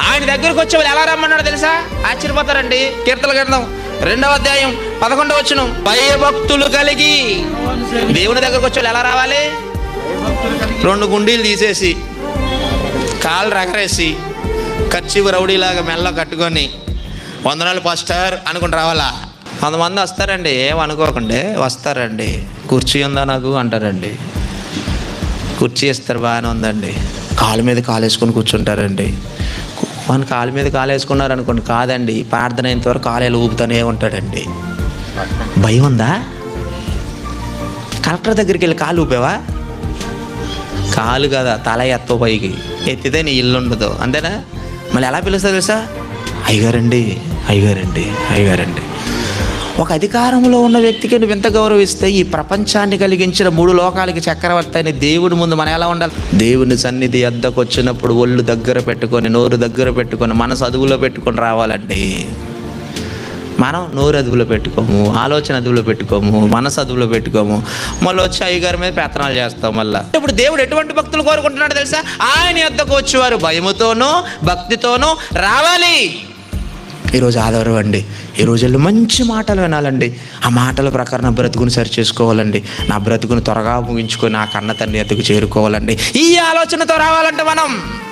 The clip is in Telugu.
ఆయన దగ్గరకు వచ్చే వాళ్ళు ఎలా రమ్మన్నాడు తెలుసా? ఆశ్చర్యపోతారండి. కీర్తన గ్రంథం రెండవ అధ్యాయం పదకొండవ వచ్చును భయభక్తులు కలిగి. దేవుని దగ్గరకు వచ్చే వాళ్ళు ఎలా రావాలి? రెండు గుండీలు తీసేసి కాళ్ళు రగరేసి ఖర్చు రౌడీలాగా మెల్ల కట్టుకొని వందనాలు పాస్టర్ అనుకుని రావాలా? కొంతమంది వస్తారండి. ఏమనుకోకండి వస్తారండి. కుర్చీ ఉందా నాకు? అంటారండి. కుర్చీ ఇస్తారు బాగానే ఉందండి. కాలు మీద కాలు వేసుకొని కూర్చుంటారండి. మన కాలు మీద కాలు వేసుకున్నారు అనుకోండి కాదండి ప్రార్థన అయినంతవరకు కాలేలు ఊపుతూనే ఉంటాడండి. భయం ఉందా? కలెక్టర్ దగ్గరికి వెళ్ళి కాలు ఊపావా? కాలు కదా తల ఎత్తో పైకి. ఎత్తితే నీ ఇల్లు ఉండదు అంతేనా? మళ్ళీ ఎలా పిలుస్తుంది తెలుసా? అయ్యగారండి అయ్యగారండి అయ్యగారండి. ఒక అధికారంలో ఉన్న వ్యక్తికి నువ్వు ఎంత గౌరవిస్తే ఈ ప్రపంచాన్ని కలిగించిన మూడు లోకాలకి చక్రవర్తి అయిన దేవుడి ముందు మనం ఎలా ఉండాలి? దేవుని సన్నిధి అద్దకు వచ్చినప్పుడు ఒళ్ళు దగ్గర పెట్టుకొని నోరు దగ్గర పెట్టుకొని మనసు చదువులో పెట్టుకొని రావాలండి. మనం నోరు అదుపులో పెట్టుకోము ఆలోచన అదుపులో పెట్టుకోము మనసు అదుపులో పెట్టుకోము. మళ్ళీ వచ్చి అయ్యగారి మీద పెత్తనాలు చేస్తాం మళ్ళీ. ఇప్పుడు దేవుడు ఎటువంటి భక్తులు కోరుకుంటున్నాడు తెలుసా? ఆయన ఎద్దకు వచ్చేవారు భయముతోనూ భక్తితోనూ రావాలి. ఈరోజు ఆదివారం అండి. ఈ రోజుల్లో మంచి మాటలు వినాలండి. ఆ మాటల ప్రకారం నా బ్రతుకుని సరి చేసుకోవాలండి నా బ్రతుకుని త్వరగా ముగించుకొని నా కన్న తండ్రి ఎత్తుకు చేరుకోవాలండి. ఈ ఆలోచనతో రావాలంటే మనం